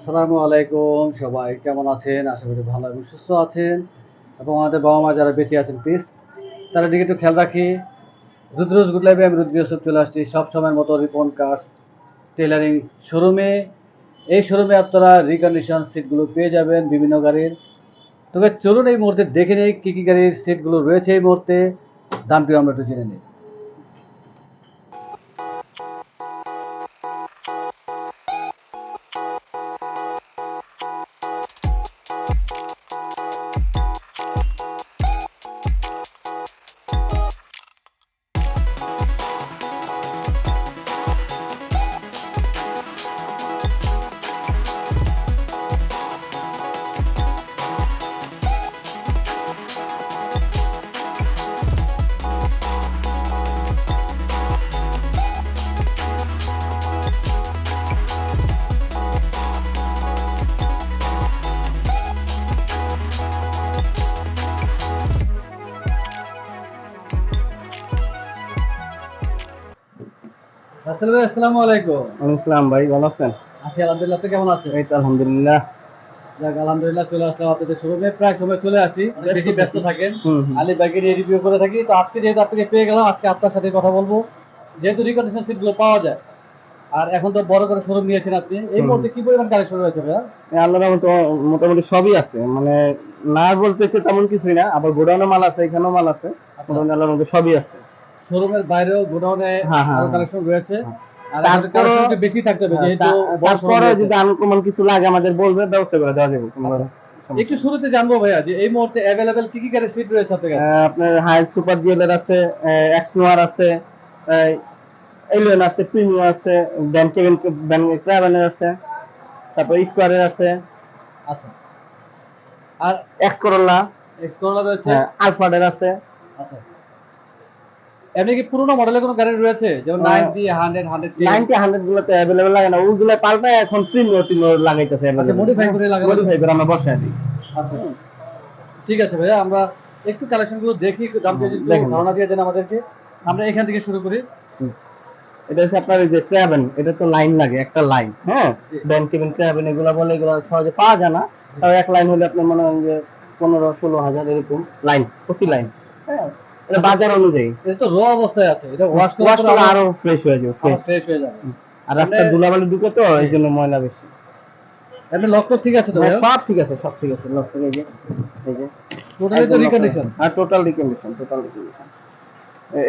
আসসালামু আলাইকুম, সবাই কেমন আছেন? আশা করি ভালো এবং সুস্থ আছেন। এবং আমাদের বাবা মা যারা বেঁচে আছেন প্লিজ তাদের দিকে একটু খেয়াল রাখি। রুদ্রজ গুড লাইফে আমি রুদ্র ইউসুফ চলে আসছি সব সময়ের মতো রিপন কার্স টেলারিং শোরুমে। এই শোরুমে আপনারা রিকন্ডিশন সিটগুলো পেয়ে যাবেন বিভিন্ন গাড়ির। তবে চলুন এই মুহূর্তে দেখে নিই কী কী গাড়ির সিটগুলো রয়েছে এই মুহূর্তে। দামটিও আমরা একটু জেনে নিই। রাসেল ভাই আসসালামু আলাইকুম। ইসলাম ভাই ভালো আছেন? আছি আলহামদুলিল্লাহ। আপনি কেমন আছেন? এই তো আলহামদুলিল্লাহ। যাক আলহামদুলিল্লাহ চলে আসলাম আপনাদের শোরুমে। প্রায় সময় চলে আসি বেশি ব্যস্ত থাকেন। আলী রিভিউ করে থাকি। তো আজকে যেহেতু আপনাকে পেয়ে গেলাম আজকে আপনার সাথে কথা বলব। যেহেতু রিকন্ডিশন সিটগুলো পাওয়া যায়। আর এখন তো বড় করে শোরুম নিয়েছেন আপনি। এই। মুহূর্তে কি পরিমাণ কালেকশন রয়েছে ভাইয়া? আল্লাহর রহমতে মোটামুটি সবই আছে। মানে না বলতে তেমন কিছুই না আবার গোডাউনে মাল আছে এখানেও মাল আছে। আচ্ছা। মোটামুটি আল্লাহর মধ্যে সবই আছে। শোরুমের বাইরেও গোডাউনে হ্যাঁ, হ্যাঁ, হ্যাঁ। কালেকশন রয়েছে। আর তারপরও- কালেকশন একটু বেশি থাকতে হবে যেহেতু তা- বড় showroom তারপরে যদি আনকমন কিছু লাগে আমাদের বলবে ব্যবস্থা করে দেওয়া যাবে কোনো আচ্ছা। সমস্যা একটু শুরুতে জানব ভাইয়া যে এই মুহূর্তে অ্যাভেলেবেল কি কি গাড়ির সিট রয়েছে আপনার কাছে? আপনার হাই সুপার জিএলআর আছে আছে এলিয়ন আছে প্রিমিয়াম আছে ব্যান কেবিন ব্যান ক্রাভেনের আছে তারপর স্কোয়ারের আছে। আচ্ছা। আর এক্স করোলা এক্স করোলা রয়েছে। হ্যাঁ আলফাডের আছে। আচ্ছা। এমনি কি পুরোনো মডেলের কোনো গাড়ি রয়েছে? যেমন আহ, ninety hundred hundred ninety hundred গুলোতে অ্যাভেলেবেল লাগে না। ওইগুলো পাল্টায় এখন প্রিমিয়ার টিমিয়ার লাগাইতেছে আচ্ছা মডিফাই করে লাগানো মডিফাই করে আমরা বসায় দিই। আচ্ছা। ঠিক আছে ভাইয়া আমরা একটু কালেকশনগুলো দেখি দাম হুম, একটু ধারণা দিয়ে দেন আমাদেরকে। আমরা এখান থেকে শুরু করি। এটা হচ্ছে আপনার এই যে ক্র্যাবেন এটা তো লাইন লাগে একটা লাইন হ্যাঁ? জি। ব্যান কেবিন ক্র্যাবেন এগুলো বলে এগুলো সহজে পাওয়া যায় না। তাও এক লাইন হলে আপনার মনে হয় যে পনেরো ষোলো হাজার এরকম লাইন প্রতি লাইন হ্যাঁ? এটা বাজার অনুযায়ী। এটা তো র অবস্থায় আছে এটা ওয়াশ ওয়াশ করে করলে আরও ফ্রেশ হয়ে যাবে ফ্রেশ হয়ে যাবে। আর রাস্তায় মানে- ধুলাবালি ঢুকে তো ময়লা বেশি। এমনি ঠিক আছে তো হ্যাঁ, সব ঠিক আছে সব ঠিক আছে এই যে এই যে। টোটালি তো রিকন্ডিশন হ্যাঁ টোটাল রিকন্ডিশন টোটাল রিকন্ডিশন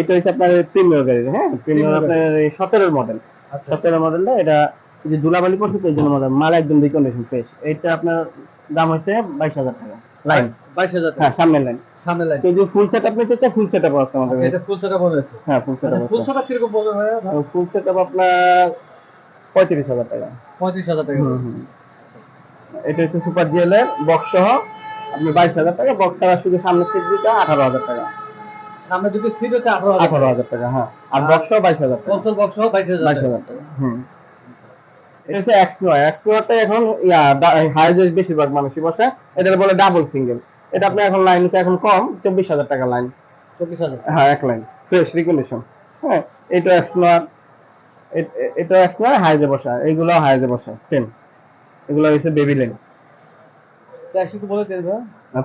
এটা হচ্ছে আপনার প্রিমিয়ার গাড়ি হ্যাঁ প্রিমিয়ার আপনার সতেরোর মডেল আচ্ছা। সতেরো মডেলটা এটা যে ধুলাবালি পড়ছে তো এই জন্য মডেল মাল একদম রিকন্ডিশন ফ্রেশ এটা আপনার দাম বাইশ হাজার টাকা লাইন বাইশ হাজার হ্যাঁ টাকা সামনের লাইন ফুল সেট আপ নিতে চায় ফুল সেট আছে আমাদের এটা ফুল সেটআপ রয়েছে হ্যাঁ ফুল সেট ফুল আছে। সেটআপ কীরকম পড়বে ভাইয়া? ফুল সেট আপনার পঁয়ত্রিশ হাজার টাকা। পঁয়ত্রিশ হাজার টাকা হুম, হুম। এটা হচ্ছে সুপার জিএল এর বক্স সহ আপনি বাইশ হাজার টাকা বক্স ছাড়া শুধু সামনে সিট দিতে আঠারো হাজার টাকা। সামনে দুটো সিট হচ্ছে টাকা। হ্যাঁ। আর বক্স সহ টাকা। কনসোল বক্স সহ টাকা। হুম। এটা এখন ইয়া বেশিরভাগ মানুষই বসে। এটা বলে ডাবল সিঙ্গেল এটা আপনার এখন লাইন এখন কম চব্বিশ হাজার টাকা লাইন চব্বিশ হাজার। হ্যাঁ এক লাইন ফ্রেশ রিকন্ডিশন হ্যাঁ এটা এক্সপ্লোর এটা এক্সপ্লোর হাইজে বসা এগুলো হাইজে বসা সেম এগুলো হচ্ছে বেবি লাইন প্রাইস একটু বলে দেবে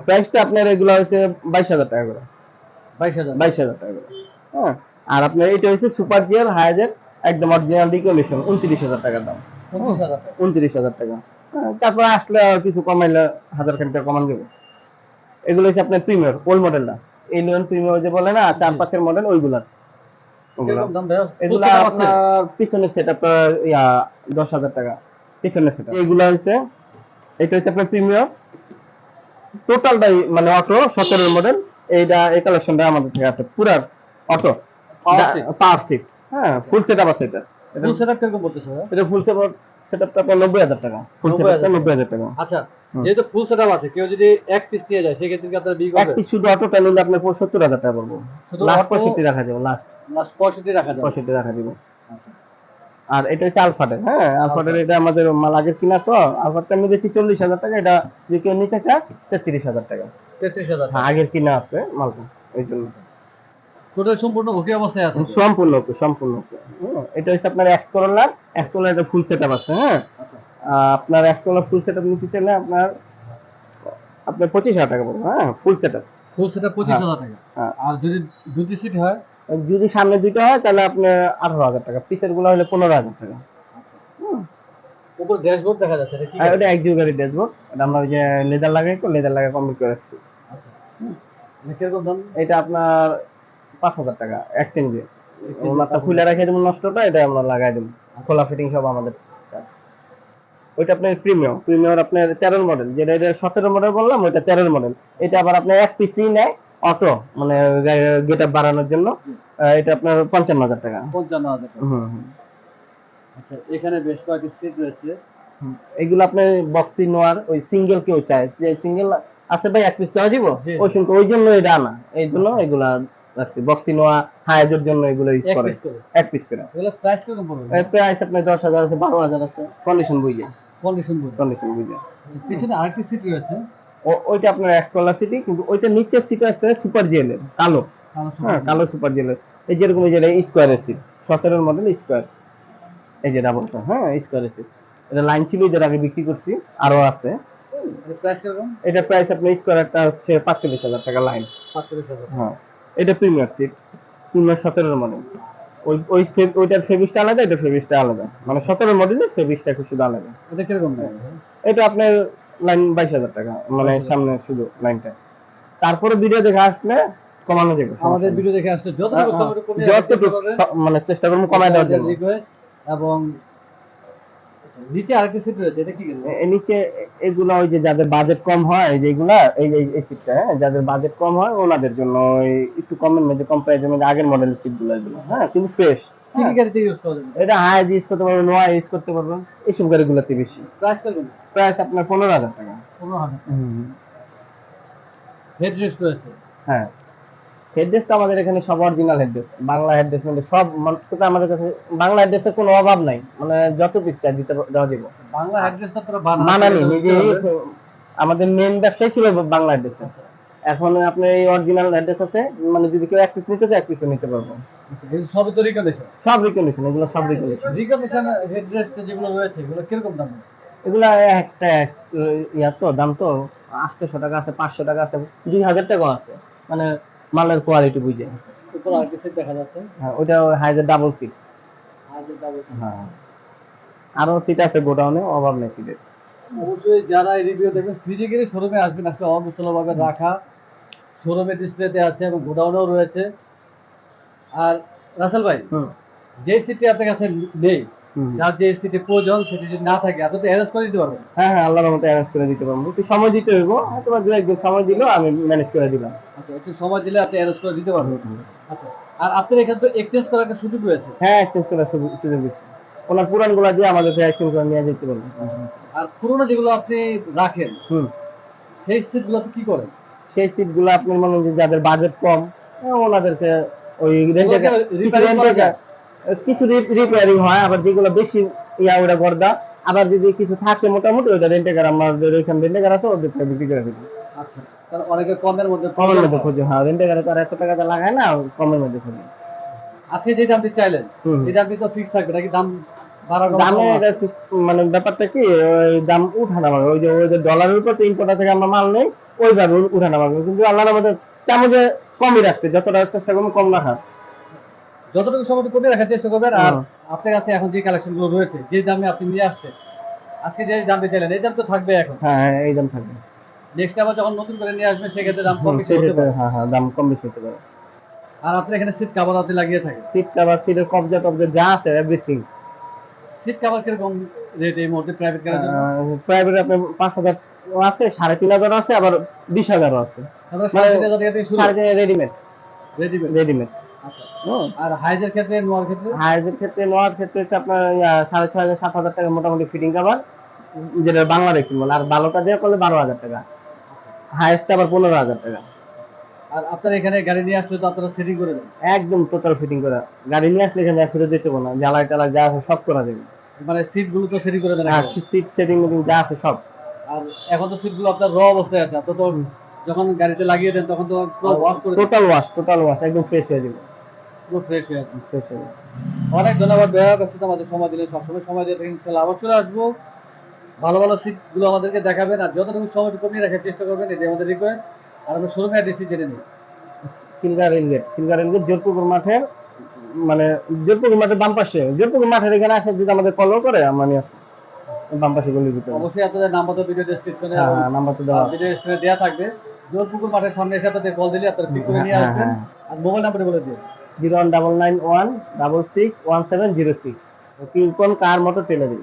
প্রাইসটা আপনার এগুলো হচ্ছে বাইশ হাজার টাকা করে। বাইশ হাজার। বাইশ হাজার টাকা করে। হ্যাঁ আর আপনার এটা হচ্ছে সুপার জিয়ার হাইজের একদম অরিজিনাল রিকন্ডিশন উনত্রিশ হাজার টাকার দাম। উনত্রিশ হাজার টাকা। হ্যাঁ, তারপর আসলে কিছু কমাইলে হাজার খান টাকা কমান দেবে। এগুলো হচ্ছে আপনার প্রিমিয়ার ওল্ড মডেলটা এলিয়ন প্রিমিয়ার যে বলে না চার পাঁচের মডেল ওইগুলা এগুলা? আপনার পিছনের সেট আপনার ইয়া দশ হাজার টাকা। পিছনের সেট এগুলা হচ্ছে এটা হচ্ছে আপনার প্রিমিয়ার টোটালটাই মানে অটো সতেরোর মডেল এইটা এই কালেকশনটা আমাদের থেকে আছে। পুরা অটো। পাওয়ার সিট হ্যাঁ ফুল সেট আপ আছে এটা। এটা Full setup কীরকম ভাইয়া? এটা ফুল সেট সেটআপটা আপনার নব্বই হাজার টাকা। ফুল সেটআপটা নব্বই হাজার টাকা। আচ্ছা যেহেতু ফুল সেটআপ আছে কেউ যদি এক পিস নিয়ে যায় সেক্ষেত্রে কি আপনার বিয়ে এক পিস শুধু অটোটা নিলে আপনার সত্তর হাজার টাকা পড়ব। লাস্ট পঁয়ষট্টি রাখা যাবে লাস্ট লাস্ট পঁয়ষট্টি রাখা যাবে। পঁয়ষট্টি রাখা যাবে। আচ্ছা। আর এটা হচ্ছে আলফাটের হ্যাঁ? আলফাটের এটা আমাদের মাল আগের কিনা তো আলফাটটা আমি দিচ্ছি চল্লিশ হাজার টাকা এটা যদি কেউ নিতে চায় তেত্রিশ হাজার টাকা। তেত্রিশ হাজার হ্যাঁ আগের কিনা আছে মালটা এই জন্য। টোটাল সম্পূর্ণ ওকে অবস্থায় আছে। সম্পূর্ণ ওকে সম্পূর্ণ ওকে। হ্যাঁ, এটা হচ্ছে আপনার এক্স করোলার এক্স করোলার এটা ফুল সেটআপ আছে হ্যাঁ? আচ্ছা। আপনার একশো ফুল সেট আপ নিতে চাইলে আপনার আপনার পঁচিশ হাজার টাকা পড়বে হ্যাঁ ফুল সেট আপ ফুল সেটা পঁচিশ হাজার টাকা। হ্যাঁ। আর যদি দুটি সিট হয়? যদি সামনে দুইটা হয় তাহলে আপনার আঠারো হাজার টাকা। পিসেরগুলো হলে পনেরো হাজার টাকা। হুম। উপর ড্যাশবোর্ড দেখা যাচ্ছে এটা কি এক যুগের ড্যাশবোর্ড এটা আমরা ওই যে লেদার লাগাই লেদার লাগাই কমপ্লিট করে রাখছি। আচ্ছা। কীরকম দাম? এটা আপনার পাঁচ হাজার টাকা এক্সচেঞ্জে মাত্র খুলে রেখে দেবো নষ্টটা এটা আমরা লাগাই দেবো। খোলা ফিটিং সব আমাদের। ওইটা আপনার প্রিমিয়াম প্রিমিয়াম আপনার তেরোর মডেল যেটা এটা সতেরো মডেল বললাম ওইটা তেরোর মডেল এটা আবার আপনার এক পিসি নেয় অটো মানে গেট আপ বাড়ানোর জন্য। এটা আপনার পঞ্চান্ন হাজার টাকা। পঞ্চান্ন হাজার টাকা। আচ্ছা এখানে বেশ কয়েকটি সিট রয়েছে। এগুলো আপনার বক্সি নোয়ার ওই সিঙ্গেল কেউ চায়। যে সিঙ্গেল আছে ভাই এক পিস দেওয়া যাব ওই জন্য এটা আনা। এই জন্য এগুলা রাখছি। বক্সি নোয়া হাইজের জন্য এগুলো ইউজ করে। এক পিস করে। এগুলো প্রাইস কীরকম পড়বে? প্রাইস আপনার দশ হাজার আছে বারো হাজার আছে। কন্ডিশন বুঝে কন্ডিশন বুঝে কন্ডিশন বুঝে পিছনে আরেকটি সিট রয়েছে। ওইটা আপনার এক্সকলার সিটি কিন্তু ওইটা নিচের সিট আছে সুপার জিএলের কালো। কালো হ্যাঁ কালো সুপার জিএলের এই যেরকম এই যে স্কোয়ারের সিট সতেরোর মডেল স্কোয়ার এই যে ডাবলটা হ্যাঁ স্কোয়ারের সিট এটা লাইন ছিল এদের আগে বিক্রি করছি আরও আছে। প্রাইস কীরকম? এটা প্রাইস আপনার স্কোয়ারটা হচ্ছে পাঁচচল্লিশ হাজার টাকা লাইন পাঁচচল্লিশ হাজার। হ্যাঁ। এটা প্রিমিয়ার সিট প্রিমিয়ার সতেরোর মডেল ওই ওই ওইটার আলাদা এটা আলাদা। মানে সতেরো মডেলের শুধু আলাদা। এটা কীরকম এটা আপনার লাইন বাইশ হাজার টাকা মানে সামনে শুধু লাইনটা তারপরে ভিডিও দেখে আসলে কমানো যাবে আমাদের ভিডিও দেখে আসলে যতটুকু মানে চেষ্টা করব কমায় দেওয়ার জন্য। এবং নিচে আরেকটি সিট রয়েছে এটা কি? নিচে এগুলো ওই যে যাদের বাজেট কম হয় যেগুলা এই এই সিটটা হ্যাঁ? যাদের বাজেট কম হয় ওনাদের জন্য একটু কমের মধ্যে কম প্রাইসের মধ্যে আগের মডেলের সিটগুলো এগুলো হ্যাঁ? কিন্তু ফ্রেশ করা এটা হাইজ ইউজ করতে পারবেন নোয়া ইউজ করতে পারবেন এইসব গাড়িগুলোতে বেশি। প্রাইস প্রাইস আপনার পনেরো হাজার টাকা। পনেরো হাজার হেড রেস্ট রয়েছে? হ্যাঁ। হেডডেস তো আমাদের এখানে সব অরিজিনাল হেডডেস বাংলা হেডডেস মানে সব মানে আমাদের কাছে বাংলা হেডডেসের কোনো অভাব নাই। মানে যত পিস চাই দিতে দেওয়া যাবে। বাংলা অ্যাড্রেস আপনারা মানানি নিজে আমাদের মেন ব্যবসায় ছিল বাংলা হেডডেস এখন আপনার এই অরিজিনাল হেডডেস আছে মানে যদি কেউ এক পিস নিতে চায় এক পিসও নিতে পারব। সবই তো রিকন্ডিশন সব রিকন্ডিশন এগুলো সব রিকন্ডিশন রিকন্ডিশন হেড রেস্ট যেগুলো রয়েছে এগুলো কীরকম দাম? এগুলা একটা এক- ইয়া তো দাম তো আটশো টাকা আছে পাঁচশো টাকা আছে দুই হাজার টাকা আছে। মানে মালের কোয়ালিটি বুঝে। উপর সিট দেখা যাচ্ছে? হ্যাঁ ওইটা হাইজের ডাবল সিট আর যে double হ্যাঁ। আরও সিট আছে গোডাউনে অভাব নেই সিটের অবশ্যই যারা এই রিভিউ দেখবেন ফিজিক্যালি শোরুমে আসবেন। আজকে অবস্থলভাবে রাখা। শোরুমে ডিসপ্লেতে আছে এবং গোডাউনেও রয়েছে। আর রাসেল ভাই হুম। যে সিটটি আপনার কাছে নেই। যার যে সিটে প্রয়োজন সেটি যদি না থাকে আপনি তো অ্যারেঞ্জ করে দিতে পারবেন হ্যাঁ হ্যাঁ আল্লাহর মতো অ্যারেঞ্জ করে দিতে পারব। একটু সময় দিতে হইব বা দু একদিন সময় দিলেও আমি ম্যানেজ করে দিলাম। আচ্ছা একটু সময় দিলে আপনি অ্যারেঞ্জ করে দিতে পারবেন? আচ্ছা আর আপনার এখানে তো এক্সচেঞ্জ করার একটা সুযোগ রয়েছে? হ্যাঁ এক্সচেঞ্জ করার সুযোগ সুযোগ দিচ্ছি ওনার পুরানগুলা দিয়ে আমাদের এক্সচেঞ্জ করে নিয়ে যেতে পারব। আর পুরোনো যেগুলো আপনি রাখেন হুম। সেই সিটগুলোতে কি করেন? সেই সিটগুলো আপনার মনে হয় যাদের বাজেট কম হ্যাঁ, ওনাদেরকে ওই রেন্টে করা? কিছু রিপেয়ারিং হয় আবার যেগুলো বেশি ইয়া ওটা গর্দা আবার যদি কিছু থাকে মোটামুটি ওটা রেন্টেকার আমাদের ওইখানে রেন্টেকার আছে ওদের বিক্রি করে দিই আচ্ছা কারণ অনেকে কমের মধ্যে কমের মধ্যে খোঁজে হ্যাঁ রেন্টেকারে তো আর এত টাকা লাগায় না কমের মধ্যে খোঁজে। আজকে যে দামটি চাইলেন। এই দামটি তো ফিক্স থাকবে নাকি দাম দামে এটা মানে ব্যাপারটা কি ওই দাম উঠানামা ওই যে ওই যে ডলারের উপর তো ইম্পোর্টার থেকে আমরা মাল নেই ওইভাবে উঠানামা কিন্তু আল্লাহর আমাদের চামচে কমই রাখতে যতটা চেষ্টা করব কম রাখার। যতটুকু সময় কমে রাখার চেষ্টা করবেন আর আপনার কাছে এখন যে কালেকশনগুলো রয়েছে যে দামে আপনি নিয়ে আসছেন আজকে যে দামটি চাইলেন এই দাম তো থাকবে এখন। হ্যাঁ হ্যাঁ, এই দাম থাকবে। নেক্সট আবার যখন নতুন করে নিয়ে আসবেন সেক্ষেত্রে দাম কম বেশি হতে পারে। হ্যাঁ হ্যাঁ দাম কম বেশি হতে পারে। আর আপনার এখানে সিট কাভার আপনি লাগিয়ে থাকেন। সিট কভার সিটের কবজা টবজা যা আছে এভরিথিং সিট কাভার কীরকম রেট এই মুহূর্তে প্রাইভেট কারের জন্য? প্রাইভেট আপনার পাঁচ হাজার আছে সাড়ে তিন হাজার আছে আবার বিশ হাজারও আছে। সাড়ে তিন হাজার থেকে শুরু। রেডিমেড রেডিমেড রেডিমেড আর হাইজের ক্ষেত্রে নোয়ার ক্ষেত্রে? হাইজের ক্ষেত্রে নেওয়ার ক্ষেত্রে হচ্ছে আপনার সাড়ে ছয় হাজার সাত হাজার টাকা মোটামুটি ফিটিং কাভার যেটা বাংলা রেক্সিন বলে। আর ভালোটা দিয়ে করলে বারো হাজার টাকা। হাইস্ট আবার পনেরো হাজার টাকা। আর আপনার এখানে গাড়ি নিয়ে আসলে তো আপনারা সেটিং করে দেন একদম টোটাল ফিটিং করা। গাড়ি নিয়ে আসলে এখানে ফিরে যেতে হবে না। জ্বালাই টালাই যা আছে সব করা যাবে। মানে সিটগুলো তো সেটিং করে দেন সিট সেটিং যা আছে সব। আর এখন তো সিটগুলো আপনার র অবস্থায় আছে। আপনার তো যখন গাড়িতে লাগিয়ে দেন তখন তো ওয়াশ করে টোটাল ওয়াশ টোটাল ওয়াশ একদম ফ্রেশ হয়ে যাবে। পুরো ফ্রেশ হয়ে ফ্রেশ হয়ে অনেক ধন্যবাদ ভাইয়া ব্যস্ততা আমাদের সময় দিলে সবসময় সময় দিয়ে থাকেন ইনশাল্লাহ আবার চলে আসব। ভালো ভালো সিটগুলো আমাদেরকে দেখাবেন আর যতটুকু সময় কমিয়ে রাখার চেষ্টা করবেন এটাই আমাদের রিকোয়েস্ট আর আমরা অ্যাড্রেসটি জেনে নিই রেলগেট রেলগেট জোরপুকুর মাঠের মানে জোরপুকুর মাঠের বাম পাশে। জোরপুকুর মাঠের এখানে আসে যদি আমাদের কল করে আসব। বাম পাশে গলির ভিতরে। অবশ্যই আপনাদের নাম্বার তো ভিডিও ডেসক্রিপশনে হ্যাঁ হ্যাঁ, নাম্বার তো দেওয়া ভিডিও স্ক্রিনে দেওয়া থাকবে। জোরপুকুর মাঠের সামনে এসে আপনাদের কল দিলে আপনারা পিক করে নিয়ে হ্যাঁ, আসবেন। হ্যাঁ। আর মোবাইল নাম্বারটা বলে দিন zero one double nine one double six one seven zero six. পিলকন car motor tailoring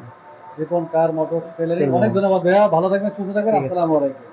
Ripon car motor tailoring tailoring. অনেক ধন্যবাদ ভাইয়া। ভালো থাকবেন সুস্থ থাকবেন। আসসালামু আলাইকুম।